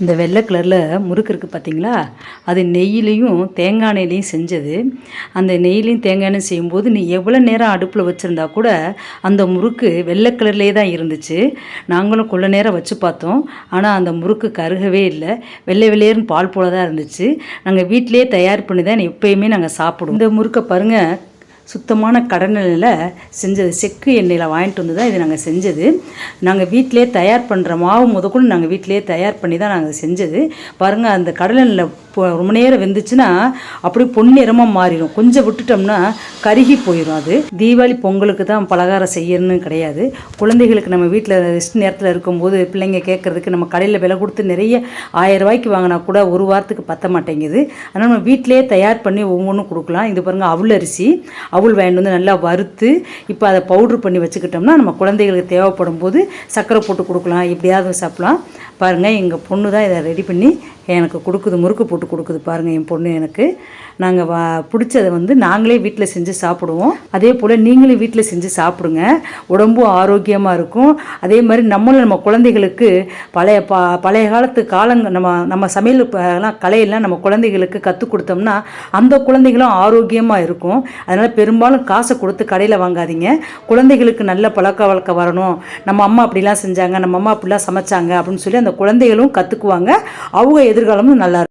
இந்த வெள்ளை கலரில் முறுக்கு இருக்குது பார்த்தீங்களா அது நெய்யிலையும் தேங்காய் எண்ணெயிலையும் செஞ்சது. அந்த நெய்யிலையும் தேங்காய் எண்ணெய் செய்யும்போது நீ எவ்வளோ நேரம் அடுப்பில் வச்சுருந்தா கூட அந்த முறுக்கு வெள்ளை கலர்லேயே தான் இருந்துச்சு. நாங்களும் கொள்ள நேரம் வச்சு பார்த்தோம். ஆனால் அந்த முறுக்கு கருகவே இல்லை. வெள்ளை வெள்ளையர்னு பால் போல தான் இருந்துச்சு. நாங்கள் வீட்டிலேயே தயார் பண்ணி தான் எப்பயுமே நாங்கள் சாப்பிடுவோம். இந்த முறுக்கை பாருங்கள் சுத்தமான கடலெண்ணெயில் செஞ்சது செக்கு எண்ணெயில் வாங்கிட்டு வந்து தான் இது நாங்கள் செஞ்சது. நாங்கள் வீட்டிலே தயார் பண்ணுற மாவு முதக்கூட நாங்கள் வீட்டிலே தயார் பண்ணி தான் நாங்கள் செஞ்சது. பாருங்கள் அந்த கடலெண்ணில் ரொம்ப நேரம் வெந்துச்சுன்னா அப்படியே பொன்னிறமாக மாறிடும். கொஞ்சம் விட்டுட்டோம்னா கருகி போயிடும் அது. தீபாவளி பொங்கலுக்கு தான் பலகாரம் செய்யணும்னு கிடையாது. குழந்தைகளுக்கு நம்ம வீட்டில் ரெஸ்ட் நேரத்தில் இருக்கும்போது பிள்ளைங்க கேட்குறதுக்கு நம்ம கடையில் விலை கொடுத்து நிறைய ஆயிரம் ரூபாய்க்கு வாங்கினா கூட ஒரு வாரத்துக்கு பத்த மாட்டேங்குது. அதனால் நம்ம வீட்டிலேயே தயார் பண்ணி ஒவ்வொன்றும் கொடுக்கலாம். இது பாருங்கள் அவுள் அரிசி அவுள் வாங்கிட்டு வந்து நல்லா வறுத்து இப்போ அதை பவுட்ரு பண்ணி வச்சுக்கிட்டோம்னா நம்ம குழந்தைகளுக்கு தேவைப்படும் போது சர்க்கரை போட்டு கொடுக்கலாம் எப்படியாவது சாப்பிடலாம். பாருங்கள் எங்கள் பொண்ணு தான் இதை ரெடி பண்ணி எனக்கு கொடுக்குது முறுக்கு போட்டு கொடுக்குது பாருங்கள் என் பொண்ணு எனக்கு. நாங்கள் வா பிடிச்சதை வந்து நாங்களே வீட்டில் செஞ்சு சாப்பிடுவோம். அதே போல் நீங்களும் வீட்டில் செஞ்சு சாப்பிடுங்க. உடம்பும் ஆரோக்கியமாக இருக்கும். அதே மாதிரி நம்மளும் நம்ம குழந்தைகளுக்கு பழைய பா பழைய காலத்து காலங்க நம்ம நம்ம சமையல் எல்லாம் கலையெல்லாம் நம்ம குழந்தைகளுக்கு கற்றுக் கொடுத்தோம்னா அந்த குழந்தைகளும் ஆரோக்கியமாக இருக்கும். அதனால் பெரும்பாலும் காசை கொடுத்து கடையில் வாங்காதீங்க. குழந்தைகளுக்கு நல்ல பழக்க வழக்கம் வரணும். நம்ம அம்மா அப்படிலாம் செஞ்சாங்க நம்ம அம்மா அப்படிலாம் சமைச்சாங்க அப்படின்னு சொல்லி அந்த குழந்தைகளும் கற்றுக்குவாங்க அவங்க எதிர்காலமும் நல்லா இருக்கும்